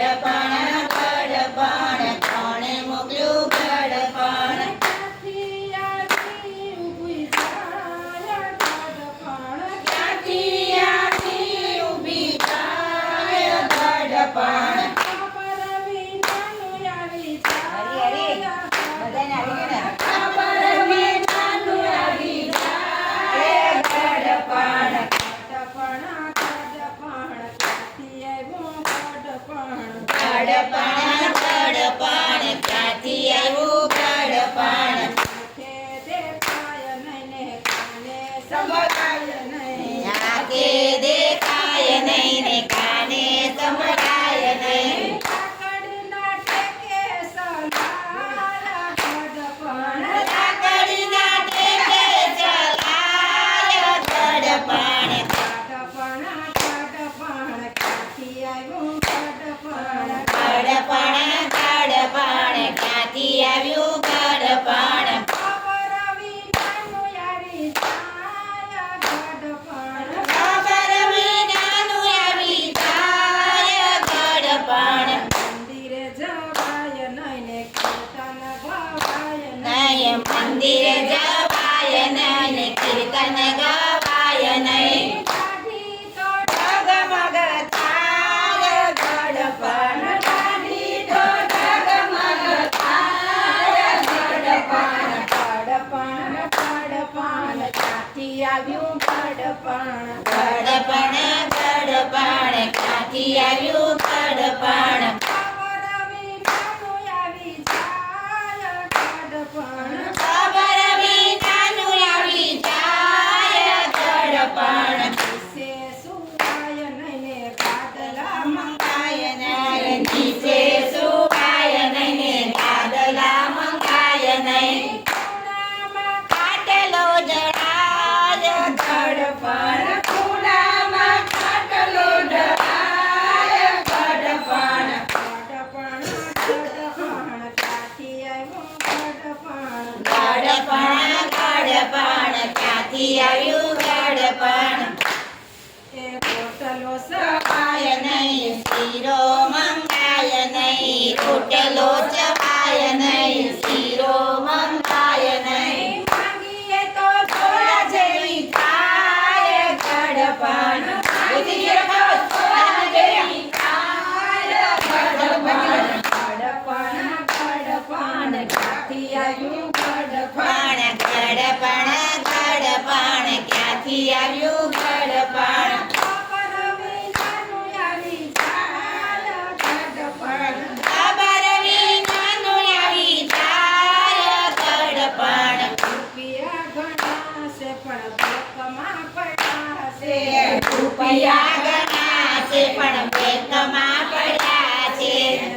Para, para. ક્યાંથી આવ્યું કડપણ કડપણ કડપણ ક્યાંથી આવ્યું કડપણ મંદિરે જવાય નહીં ને કીર્તન ભવાય નહીં મંદિરે Yeah, you. ગડપણ ગડપણ ક્યાંથી આવ્યું ગડપણ? રૂપિયા ગણા પણ બેંકમાં પડ્યા છે.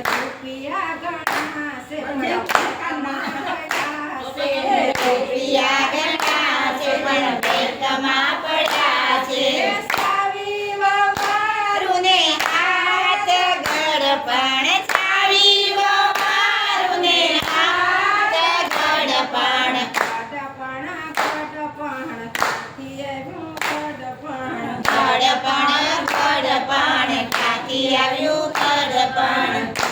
રૂપિયા ગણા પણ કડપણ કડપણ કાકી આવ્યું કડપણ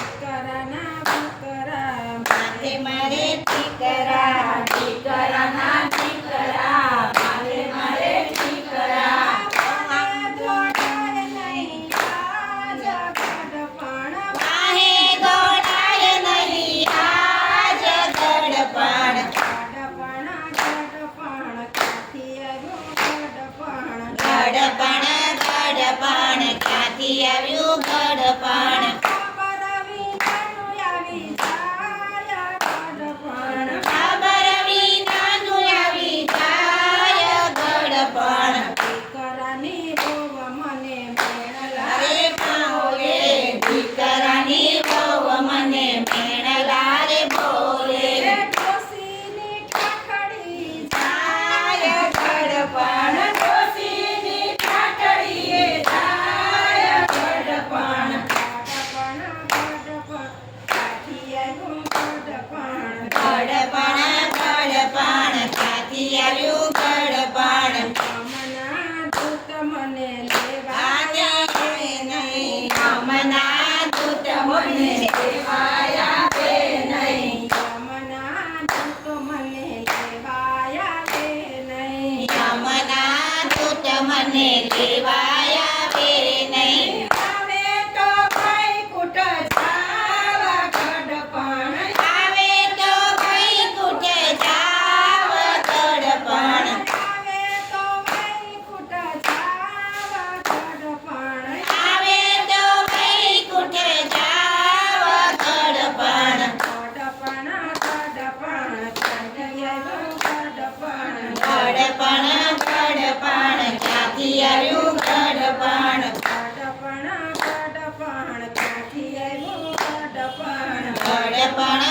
para